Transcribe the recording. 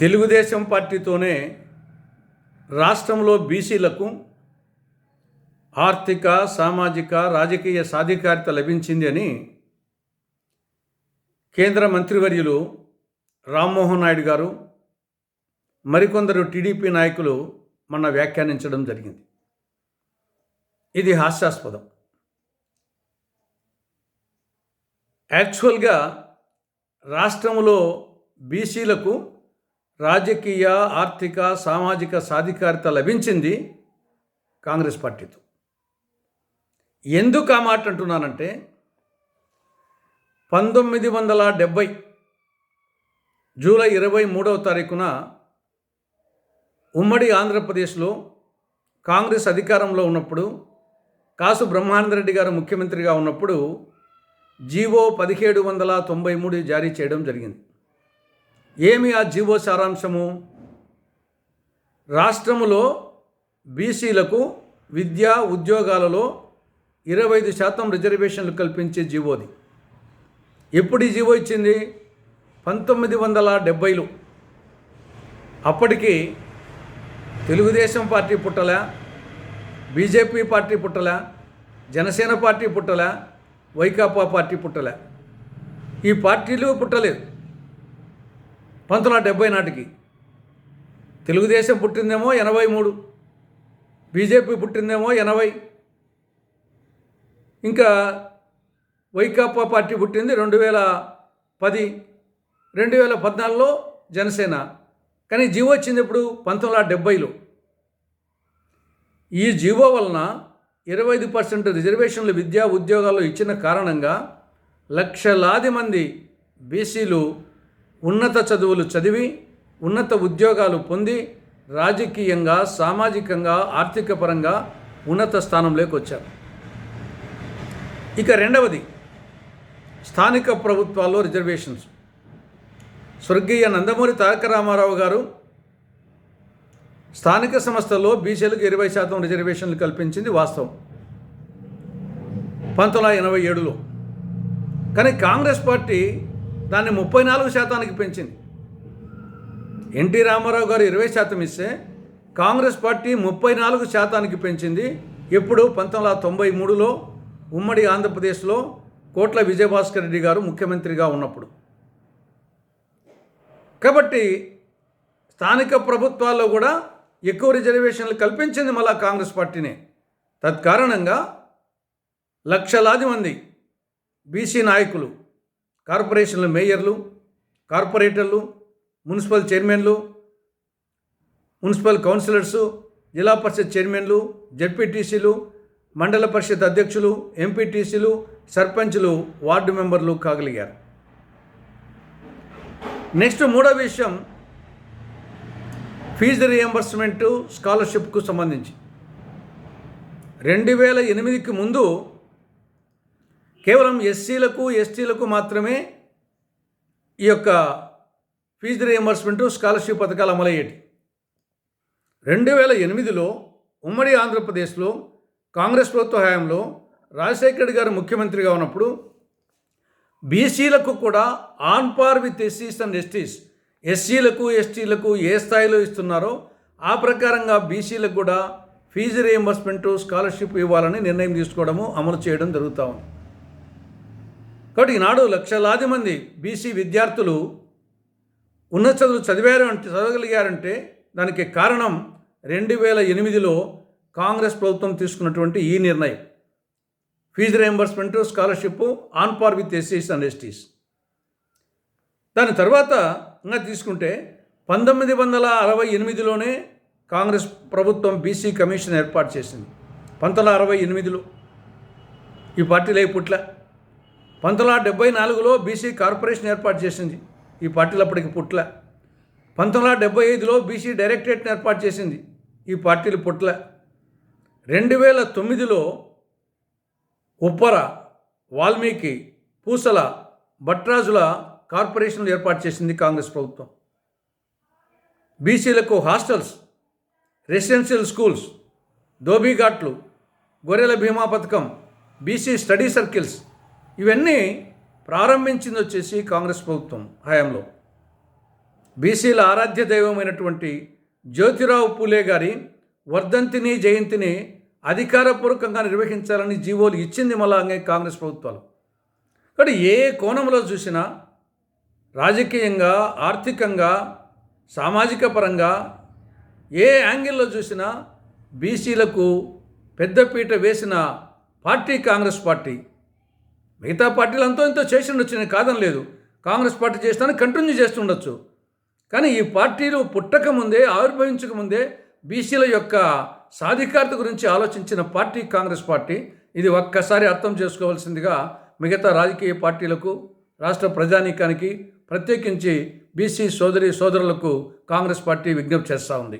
తెలుగుదేశం పార్టీతోనే రాష్ట్రంలో బీసీలకు ఆర్థిక సామాజిక రాజకీయ సాధికారిత లభించింది అని కేంద్ర మంత్రివర్యులు రామ్మోహన్ నాయుడు గారు మరికొందరు టీడీపీ నాయకులు మొన్న వ్యాఖ్యానించడం జరిగింది. ఇది హాస్యాస్పదం. యాక్చువల్గా రాష్ట్రంలో బీసీలకు రాజకీయ ఆర్థిక సామాజిక సాధికారిత లభించింది కాంగ్రెస్ పార్టీతో. ఎందుకు ఆ మాట అంటున్నానంటే పంతొమ్మిది వందల డెబ్భై జూలై ఇరవై మూడవ తారీఖున ఉమ్మడి ఆంధ్రప్రదేశ్లో కాంగ్రెస్ అధికారంలో ఉన్నప్పుడు కాసు బ్రహ్మానందరెడ్డి గారు ముఖ్యమంత్రిగా ఉన్నప్పుడు జీవో పదిహేడు వందల తొంభై మూడు జారీ చేయడం జరిగింది. ఏమి ఆ జీవో సారాంశము? రాష్ట్రములో బీసీలకు విద్యా ఉద్యోగాలలో ఇరవై ఐదు శాతం రిజర్వేషన్లు కల్పించే జీవోది. ఎప్పుడు ఈ జీవో ఇచ్చింది? పంతొమ్మిది వందల డెబ్భైలో అప్పటికి తెలుగుదేశం పార్టీ పుట్టలా బీజేపీ పార్టీ పుట్టలా జనసేన పార్టీ పుట్టలా వైకాపా పార్టీ పుట్టలే. ఈ పార్టీలు పుట్టలేదు. పంతొమ్మిది వందల డెబ్బై నాటికి తెలుగుదేశం పుట్టిందేమో ఎనభై మూడు బీజేపీ పుట్టిందేమో ఎనభై ఇంకా వైకాపా పార్టీ పుట్టింది రెండు వేల పది రెండు వేల పద్నాలుగులో జనసేన. కానీ జీవో వచ్చింది ఇప్పుడు పంతొమ్మిది వందల డెబ్బైలో ఈ జీవో వలన ఇరవై ఐదు పర్సెంట్ రిజర్వేషన్లు విద్యా ఉద్యోగాల్లో ఇచ్చిన కారణంగా లక్షలాది మంది బీసీలు ఉన్నత చదువులు చదివి ఉన్నత ఉద్యోగాలు పొంది రాజకీయంగా సామాజికంగా ఆర్థిక పరంగా ఉన్నత స్థానంలోకి వచ్చారు. ఇక రెండవది స్థానిక ప్రభుత్వాల్లో రిజర్వేషన్స్. స్వర్గీయ నందమూరి తారక రామారావు గారు స్థానిక సంస్థల్లో బీసీలకు ఇరవై శాతం రిజర్వేషన్లు కల్పించింది వాస్తవం. పంతొమ్మిది వందల ఎనభై ఏడులో. కానీ కాంగ్రెస్ పార్టీ దాన్ని ముప్పై నాలుగు శాతానికి పెంచింది. ఎన్టీ రామారావు గారు ఇరవై శాతం ఇస్తే కాంగ్రెస్ పార్టీ ముప్పై నాలుగు శాతానికి పెంచింది. ఎప్పుడు? పంతొమ్మిది వందల తొంభై మూడులో ఉమ్మడి ఆంధ్రప్రదేశ్లో కోట్ల విజయభాస్కర్ రెడ్డి గారు ముఖ్యమంత్రిగా ఉన్నప్పుడు. కాబట్టి స్థానిక ప్రభుత్వాల్లో కూడా ఎక్కువ రిజర్వేషన్లు కల్పించింది మళ్ళా కాంగ్రెస్ పార్టీనే. తత్కారణంగా లక్షలాది మంది బీసీ నాయకులు కార్పొరేషన్ల మేయర్లు కార్పొరేటర్లు మున్సిపల్ చైర్మన్లు మున్సిపల్ కౌన్సిలర్సు జిల్లా పరిషత్ చైర్మన్లు జడ్పీటీసీలు మండల పరిషత్ అధ్యక్షులు ఎంపీటీసీలు సర్పంచ్లు వార్డు మెంబర్లు కాగలిగారు. నెక్స్ట్ మూడో విషయం ఫీజు రియంబర్స్మెంటు స్కాలర్షిప్కు సంబంధించి. రెండు వేల ఎనిమిదికి ముందు కేవలం ఎస్సీలకు ఎస్టీలకు మాత్రమే ఈ యొక్క ఫీజు రియంబర్స్మెంట్ స్కాలర్షిప్ పథకాలు అమలయ్యేటి. రెండు వేల ఎనిమిదిలో ఉమ్మడి ఆంధ్రప్రదేశ్లో కాంగ్రెస్ ప్రభుత్వ హయాంలో రాజశేఖర రెడ్డి గారు ముఖ్యమంత్రిగా ఉన్నప్పుడు బీసీలకు కూడా ఆన్ పార్ విత్ ఎస్సీస్ అండ్ ఎస్టీస్ ఎస్సీలకు ఎస్టీలకు ఏ స్థాయిలో ఇస్తున్నారో ఆ ప్రకారంగా బీసీలకు కూడా ఫీజు రియంబర్స్మెంట్ స్కాలర్షిప్ ఇవ్వాలని నిర్ణయం తీసుకోవడము అమలు చేయడం జరుగుతూ ఉంది. కాబట్టి ఈనాడు లక్షలాది మంది బీసీ విద్యార్థులు ఉన్నత చదువులు చదివారు అంటే చదవగలిగారంటే దానికి కారణం రెండు వేల ఎనిమిదిలో కాంగ్రెస్ ప్రభుత్వం తీసుకున్నటువంటి ఈ నిర్ణయం. Fee reimbursement scholarship on par with ఎస్సీస్ and STs. దాని తర్వాత ఇంకా తీసుకుంటే పంతొమ్మిది వందల అరవై ఎనిమిదిలోనే కాంగ్రెస్ ప్రభుత్వం బీసీ కమిషన్ ఏర్పాటు చేసింది. పంతొమ్మిది అరవై ఎనిమిదిలో ఈ పార్టీలే పుట్ల. పంతొమ్మిది వందల డెబ్బై నాలుగులో బీసీ కార్పొరేషన్ ఏర్పాటు చేసింది. ఈ పార్టీలు అప్పటికి పుట్ల. పంతొమ్మిది వందల డెబ్బై ఐదులో బీసీ డైరెక్టరేట్ని ఏర్పాటు చేసింది. ఈ పార్టీలు పుట్ల. రెండు వేల తొమ్మిదిలో ఉప్పర వాల్మీకి పూసల భట్రాజుల కార్పొరేషన్లు ఏర్పాటు చేసింది కాంగ్రెస్ ప్రభుత్వం. బీసీలకు హాస్టల్స్ రెసిడెన్షియల్ స్కూల్స్ ధోబీఘాట్లు గొర్రెల బీమా పథకం బీసీ స్టడీ సర్కిల్స్ ఇవన్నీ ప్రారంభించింది వచ్చేసి కాంగ్రెస్ ప్రభుత్వం హయాంలో. బీసీల ఆరాధ్య దైవమైనటువంటి జ్యోతిరావు పూలే గారి వర్ధంతిని జయంతిని అధికారపూర్వకంగా నిర్వహించాలని జీవోలు ఇచ్చింది మళ్ళీ కాంగ్రెస్ ప్రభుత్వాలు. కానీ ఏ కోణంలో చూసినా రాజకీయంగా ఆర్థికంగా సామాజిక పరంగా ఏ యాంగిల్లో చూసినా బీసీలకు పెద్దపీట వేసిన పార్టీ కాంగ్రెస్ పార్టీ మిగతా పార్టీలు అంతో ఇంతో చేసి ఉండొచ్చు నేను కాదని లేదు కాంగ్రెస్ పార్టీ చేస్తాను కంటిన్యూ చేస్తుండొచ్చు. కానీ ఈ పార్టీలు పుట్టక ముందే ఆవిర్భవించక ముందే బీసీల యొక్క సాధికారత గురించి ఆలోచించిన పార్టీ కాంగ్రెస్ పార్టీ. ఇది ఒక్కసారి అర్థం చేసుకోవాల్సిందిగా మిగతా రాజకీయ పార్టీలకు రాష్ట్ర ప్రజానీకానికి ప్రత్యేకించి బీసీ సోదరి సోదరులకు కాంగ్రెస్ పార్టీ విజ్ఞప్తి చేస్తూ ఉంది.